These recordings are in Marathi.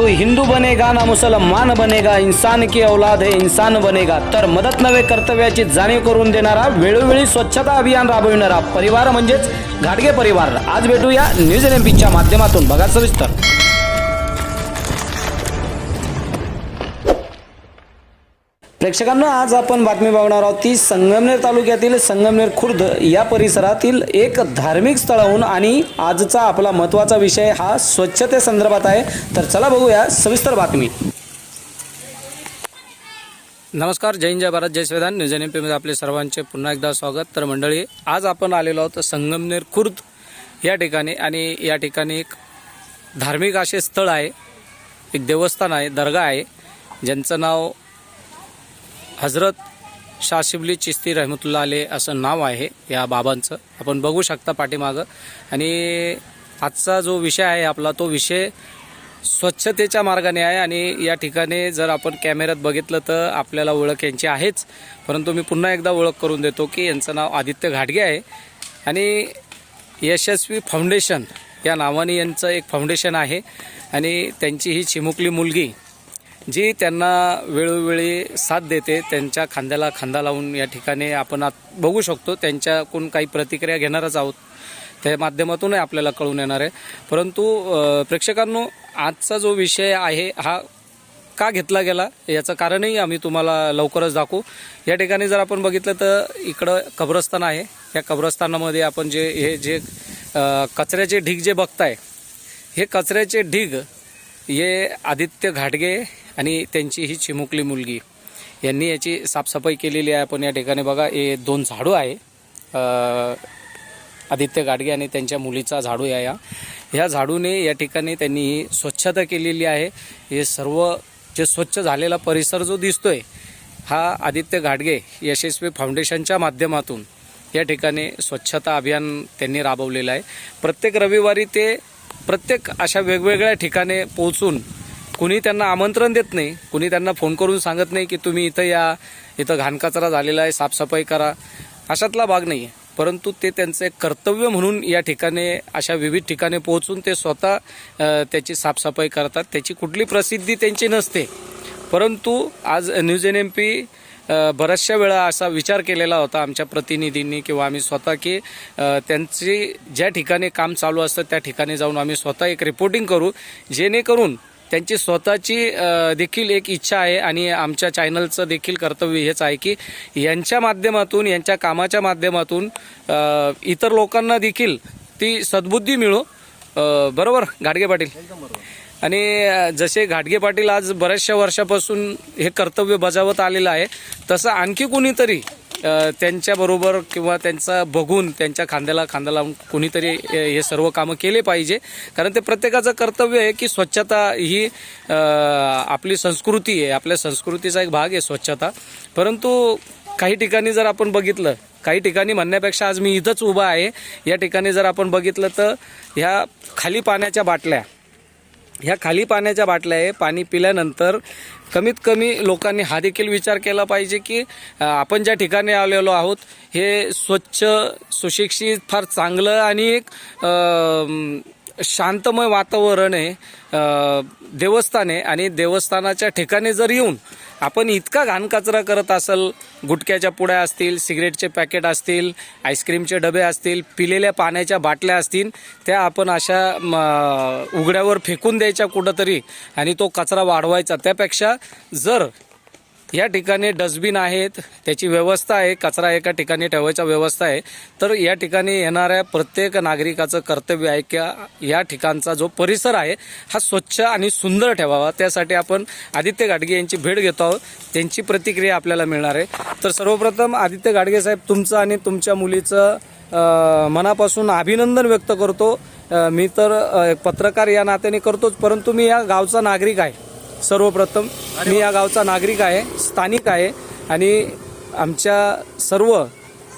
तो हिंदू बनेगा ना मुसलमान बनेगा इंसान की औलाद है इंसान बनेगा. तर मदत नव्हे कर्तव्याची जाणीव करून देणारा वेळोवेळी स्वच्छता अभियान राबविणारा परिवार म्हणजेच घाटगे परिवार. आज भेटूया न्यूज एन एम माध्यमातून. बघा सविस्तर. प्रेक्षकांना आज आपण बातमी बघणार आहोत ती संगमनेर तालुक्यातील संगमनेर खुर्द या परिसरातील एक धार्मिक स्थळाहून आणि आजचा आपला महत्त्वाचा विषय हा स्वच्छतेसंदर्भात आहे. तर चला बघूया सविस्तर बातमी. नमस्कार जय जय भारत जय संविधान. न्यूज एनमध्ये आपले सर्वांचे पुन्हा एकदा स्वागत. तर मंडळी आज आपण आलेलो आहोत संगमनेर खुर्द या ठिकाणी आणि या ठिकाणी एक धार्मिक असे स्थळ आहे एक देवस्थान आहे दर्गा आहे ज्यांचं नाव हजरत शाशिबली चिस्ती रहमतुल्ला आले असं नाव आहे या बाबांचं. आपण बघू शकता पाठीमागं. आणि आजचा जो विषय आहे आपला तो विषय स्वच्छतेच्या मार्गाने आहे. आणि या ठिकाणी जर आपण कॅमेऱ्यात बघितलं तर आपल्याला ओळख यांची आहेच. परंतु मी पुन्हा एकदा ओळख करून देतो की यांचं नाव आदित्य घाटगे आहे. आणि यशस्वी फाउंडेशन या नावाने यांचं एक फाउंडेशन आहे. आणि त्यांची ही चिमुकली मुलगी जी त्यांना वेळोवेळी साथ देते त्यांच्या खांद्याला खांदा लावून या ठिकाणी आपण आत बघू शकतो. त्यांच्याकडून काही प्रतिक्रिया घेणारच आहोत. त्या माध्यमातूनही आपल्याला कळून येणार आहे. परंतु प्रेक्षकांनो आजचा जो विषय आहे हा का घेतला गेला? याचं कारणही आम्ही तुम्हाला लवकरच दाखवू. या ठिकाणी जर आपण बघितलं तर इकडं कब्रस्तान आहे. या कब्रस्तानामध्ये आपण जे हे जे कचऱ्याचे ढीग जे बघताय हे कचऱ्याचे ढीग हे आदित्य घाटगे आणि त्यांची ही चिमुकली मुलगी. यांनी याची साफसफाई केलेली आहे. आपण या ठिकाणी बघा हे दोन झाडू आहे. आदित्य गाडगे आणि त्यांच्या मुलीचा झाडू या. या ह्या झाडूने या ठिकाणी त्यांनी ही स्वच्छता केलेली आहे. हे सर्व जे स्वच्छ झालेला परिसर जो दिसतोय हा आदित्य घाटगे यशस्वी फाउंडेशनच्या माध्यमातून या ठिकाणी स्वच्छता अभियान त्यांनी राबवलेलं आहे. प्रत्येक रविवारी ते प्रत्येक अशा वेगवेगळ्या ठिकाणी पोहोचून कुणी त्यांना आमंत्रण देत नाही कुणी त्यांना फोन करून सांगत नाही की तुम्ही इथं या इथं घाणकचरा झालेला आहे साफसफाई करा. अशातला भाग नाही आहे परंतु ते त्यांचं एक कर्तव्य म्हणून या ठिकाणी अशा विविध ठिकाणी पोहोचून ते स्वतः त्याची साफसफाई करतात. त्याची कुठली प्रसिद्धी त्यांची नसते. परंतु आज न्यूज एन एम पी बऱ्याचशा वेळा असा विचार केलेला होता आमच्या प्रतिनिधींनी किंवा आम्ही स्वतः की त्यांची ज्या ठिकाणी काम चालू असतं त्या ठिकाणी जाऊन आम्ही स्वतः एक रिपोर्टिंग करू जेणेकरून त्यांची स्वतःची देखील एक इच्छा आहे आणि आमच्या चॅनलचं देखील कर्तव्य हेच आहे की यांच्या माध्यमातून यांच्या कामाच्या माध्यमातून इतर लोकांना देखील ती सद्बुद्धी मिळो. बरोबर? गाडगे पाटील. आणि जसे घाटगे पाटील आज बऱ्याचशा वर्षापासून हे कर्तव्य बजावत आलेलं आहे तसं आणखी कुणीतरी त्यांच्याबरोबर किंवा त्यांचा बघून त्यांच्या खांद्याला खांदा लावून कुणीतरी हे सर्व कामं केले पाहिजे. कारण ते प्रत्येकाचं कर्तव्य आहे की स्वच्छता ही आपली संस्कृती आहे आपल्या संस्कृतीचा एक भाग आहे स्वच्छता. परंतु काही ठिकाणी जर आपण बघितलं काही ठिकाणी म्हणण्यापेक्षा आज मी इथंच उभा आहे. या ठिकाणी जर आपण बघितलं तर ह्या खाली पाण्याच्या बाटल्या ह्या खाली पाण्याच्या बाटल्या आहे. पाणी पिल्यानंतर कमीत कमी लोकांनी हा देखील विचार केला पाहिजे की आपण ज्या ठिकाणी आलेलो आहोत हे स्वच्छ सुशिक्षित फार चांगलं आणि एक शांतमय वातावरण आहे देवस्थान आहे. आणि देवस्थानाच्या ठिकाणी जर येऊन आपण इतका घाण कचरा करत असेल गुटख्याच्या पुड्या असतील सिगरेटचे पॅकेट असतील आईस्क्रीमचे डबे असतील पिलेल्या पाण्याच्या बाटल्या असतील त्या आपण अशा उघड्यावर फेकून द्यायच्या कुठंतरी आणि तो कचरा वाढवायचा. त्यापेक्षा जर या ठिकाणी डस्टबिन आहेत त्याची व्यवस्था आहे कचरा एका ठिकाणी ठेवायचा व्यवस्था आहे. तर या ठिकाणी येणाऱ्या प्रत्येक नागरिकाचं कर्तव्य आहे की या ठिकाणचा जो परिसर आहे हा स्वच्छ आणि सुंदर ठेवावा. त्यासाठी आपण आदित्य गाडगे यांची भेट घेतो आहोत. त्यांची प्रतिक्रिया आपल्याला मिळणार आहे. तर सर्वप्रथम आदित्य गाडगे साहेब तुमचं आणि तुमच्या मुलीचं मनापासून अभिनंदन व्यक्त करतो. मी तर एक पत्रकार या नात्याने करतोच परंतु मी या गावचा नागरिक आहे. सर्वप्रथम मी या गावचा नागरिक आहे स्थानिक आहे आणि आमच्या सर्व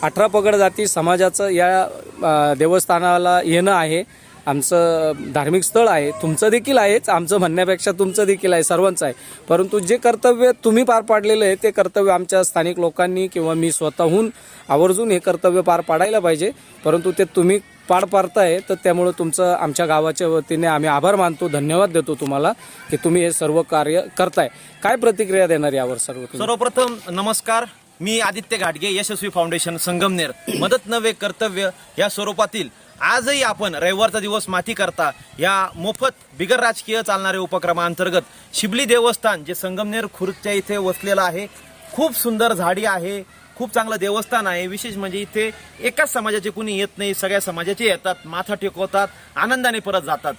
अठरा पगड जाती समाजाचं या देवस्थानाला येणं आहे. आमचं धार्मिक स्थळ आहे. तुमचं देखील आहेच आमचं म्हणण्यापेक्षा तुमचं देखील आहे सर्वांचं आहे. परंतु जे कर्तव्य तुम्ही पार पाडलेलं आहे ते कर्तव्य आमच्या स्थानिक लोकांनी किंवा मी स्वतःहून आवर्जून हे कर्तव्य पार पाडायला पाहिजे. परंतु ते तुम्ही पार पाडताय तर त्यामुळं तुमचं आमच्या गावाच्या वतीने आम्ही आभार मानतो धन्यवाद देतो तुम्हाला की तुम्ही हे सर्व कार्य करताय. काय प्रतिक्रिया देणार यावर सर्व तुम्ही? सर्वप्रथम नमस्कार मी आदित्य घाटगे यशस्वी फाउंडेशन संगमनेर. मदत नव्हे कर्तव्य या स्वरूपातील. आजही आपण रविवारचा दिवस माती करता या मोफत बिगर राजकीय चालणाऱ्या उपक्रमाअंतर्गत शिबली देवस्थान जे संगमनेर खुर्दच्या इथे वसलेलं आहे खूप सुंदर झाडी आहे खूप चांगलं देवस्थान आहे. विशेष म्हणजे इथे एकाच समाजाचे कुणी येत नाही सगळ्या समाजाचे येतात माथा टेकवतात आनंदाने परत जातात.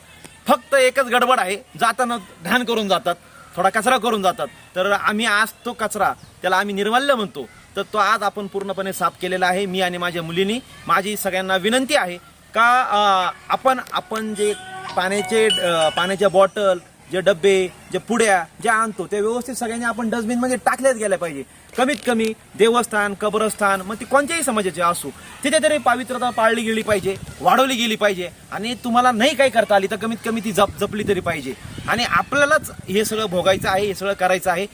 फक्त एकच गडबड आहे जाताना ध्यान करून जातात थोडा कचरा करून जातात. तर आम्ही आज तो कचरा त्याला आम्ही निर्माल्य म्हणतो. तर तो आज आपण पूर्णपणे साफ केलेला आहे मी आणि माझ्या मुलीनी. माझी सगळ्यांना विनंती आहे का आपण आपण जे पाण्याचे पाण्याच्या बॉटल जे डबे जे पुड्या जे आणतो ते व्यवस्थित सगळ्यांनी आपण डस्टबिनमध्ये टाकल्याच गेल्या पाहिजे. कमीत कमी देवस्थान कब्रस्थान मग ती कोणत्याही समाजाचे असू तिथे तरी पावित्रता पाळली गेली पाहिजे वाढवली गेली पाहिजे आणि तुम्हाला नाही काही करता आली तर कमीत कमी ती जप जपली तरी पाहिजे. आणि आपल्यालाच हे सगळं भोगायचं आहे हे सगळं करायचं आहे.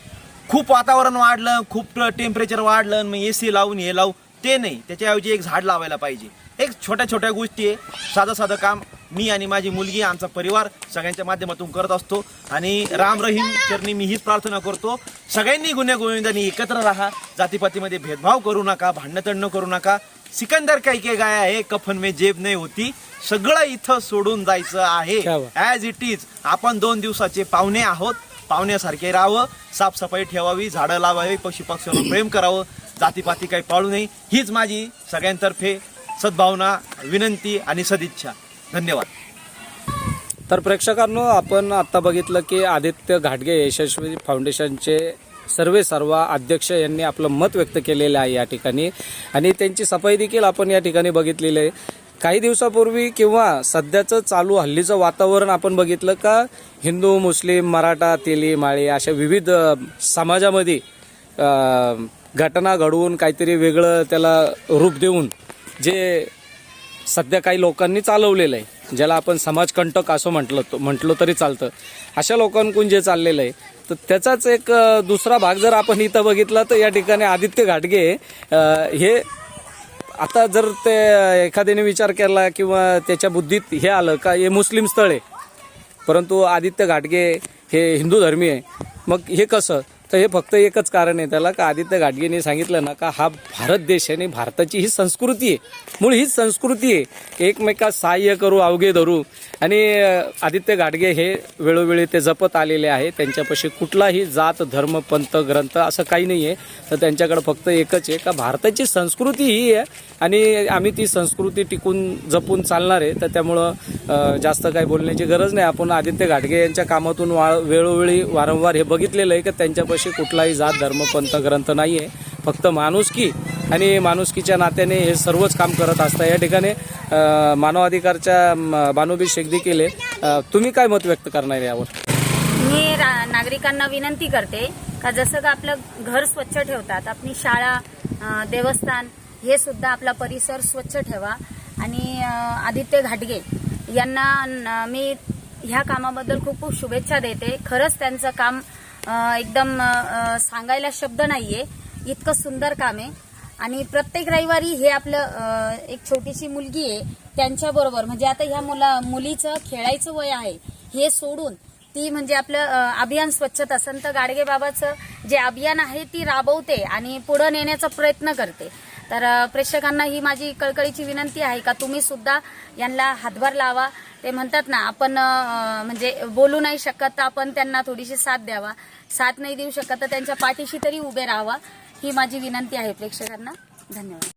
खूप वातावरण वाढलं खूप टेम्परेचर वाढलं मग ए सी लावून हे लावू ते नाही. त्याच्याऐवजी एक झाड लावायला पाहिजे. एक छोट्या छोट्या गोष्टी आहे. साधं साधं काम मी आणि माझी मुलगी आमचा परिवार सगळ्यांच्या माध्यमातून करत असतो. आणि राम रहीम चरणी मी हीच प्रार्थना करतो. सगळ्यांनी गुन्ह्या गोविंदांनी एकत्र राहा. जातीपातीमध्ये भेदभाव करू नका भांडणं तंडणं करू नका. सिकंदर काही काही गाय आहे कफन में जेब नाही होती. सगळं इथं सोडून जायचं आहे. ॲज इट इज आपण दोन दिवसाचे पाहुणे आहोत. पाहुण्यासारखे राहावं साफसफाई ठेवावी झाडं लावावी पशु पक्ष्यांवर प्रेम करावं. जातीपाती काही पाळू नये. हीच माझी सगळ्यांतर्फे सद्भावना विनंती आणि सदिच्छा. धन्यवाद. तर प्रेक्षकांनो आपण आता बघितलं की आदित्य घाटगे यशस्वी फाउंडेशनचे सर्वे सर्व अध्यक्ष यांनी आपलं मत व्यक्त केलेलं आहे या ठिकाणी. आणि त्यांची सफाई देखील आपण या ठिकाणी बघितलेली आहे. काही दिवसापूर्वी किंवा सध्याचं चालू हल्लीचं वातावरण आपण बघितलं का हिंदू मुस्लिम मराठा तेली माळी अशा विविध समाजामध्ये घटना घडवून काहीतरी वेगळं त्याला रूप देऊन जे सध्या काही लोकांनी चालवलेलं आहे ज्याला आपण समाजकंटक असं म्हटलं तो म्हटलं तरी चालतं. अशा लोकांकडून जे चाललेलं आहे तर त्याचाच एक दुसरा भाग जर आपण इथं बघितला तर या ठिकाणी आदित्य घाटगे हे आता जर ते एखाद्याने विचार केला किंवा त्याच्या बुद्धीत हे आलं का हे मुस्लिम स्थळ आहे. परंतु आदित्य घाटगे हे हिंदू धर्मी आहे. मग हे कसं? तर हे फक्त एकच कारण आहे त्याला का आदित्य घाटगेने सांगितलं ना का हा भारत देश आहे आणि भारताची ही संस्कृती आहे. मूळ हीच संस्कृती आहे. एकमेकात सहाय्य करू अवघे धरू. आणि आदित्य घाटगे हे वेळोवेळी ते जपत आलेले आहे त्यांच्यापाशी कुठलाही जात धर्म पंथ ग्रंथ असं काही नाही आहे. तर त्यांच्याकडे फक्त एकच आहे का भारताची संस्कृती ही आहे. आणि आम्ही ती संस्कृती टिकून जपून चालणार आहे. तर त्यामुळं जास्त काही बोलण्याची गरज नाही. आपण आदित्य घाटगे यांच्या कामातून वा वेळोवेळी वारंवार हे बघितलेलं आहे का त्यांच्यापाशी कुठलाही जात धर्म पंथ ग्रंथ नाही आहे फक्त माणुसकी आणि माणुसकीच्या नात्याने हे सर्वच काम करत असतं. या ठिकाणी मानवाधिकारच्या म, बानुबी शेख केले. तुम्ही काय मत व्यक्त करणार यावर? मी रा- नागरिकांना विनंती करते का जसं का आपलं घर स्वच्छ ठेवतात आपली शाळा देवस्थान हे सुद्धा आपला परिसर स्वच्छ ठेवा. आणि आदित्य घाटगे यांना मी ह्या कामाबद्दल खूप खूप शुभेच्छा देते. खरंच त्यांचं काम एकदम सांगायला शब्द नाहीये. इतकं सुंदर काम आहे. आणि प्रत्येक रविवारी हे आपलं एक छोटीशी मुलगी आहे त्यांच्याबरोबर म्हणजे आता ह्या मुला मुलीचं खेळायचं वय आहे हे सोडून ती म्हणजे आपलं अभियान स्वच्छता. संत गाडगे बाबाचं जे अभियान आहे ती राबवते आणि पुढे नेण्याचा प्रयत्न करते. तर प्रेक्षकांना ही माझी कळकळीची विनंती आहे का तुम्ही सुद्धा यांना हातभार लावा. ते म्हणतात ना आपण म्हणजे बोलू नाही शकत तर आपण त्यांना थोडीशी साथ द्यावा. साथ नाही देऊ शकत तर त्यांच्या पाठीशी तरी उभे राहावा. ही माझी विनंती आहे प्रेक्षकांना. धन्यवाद.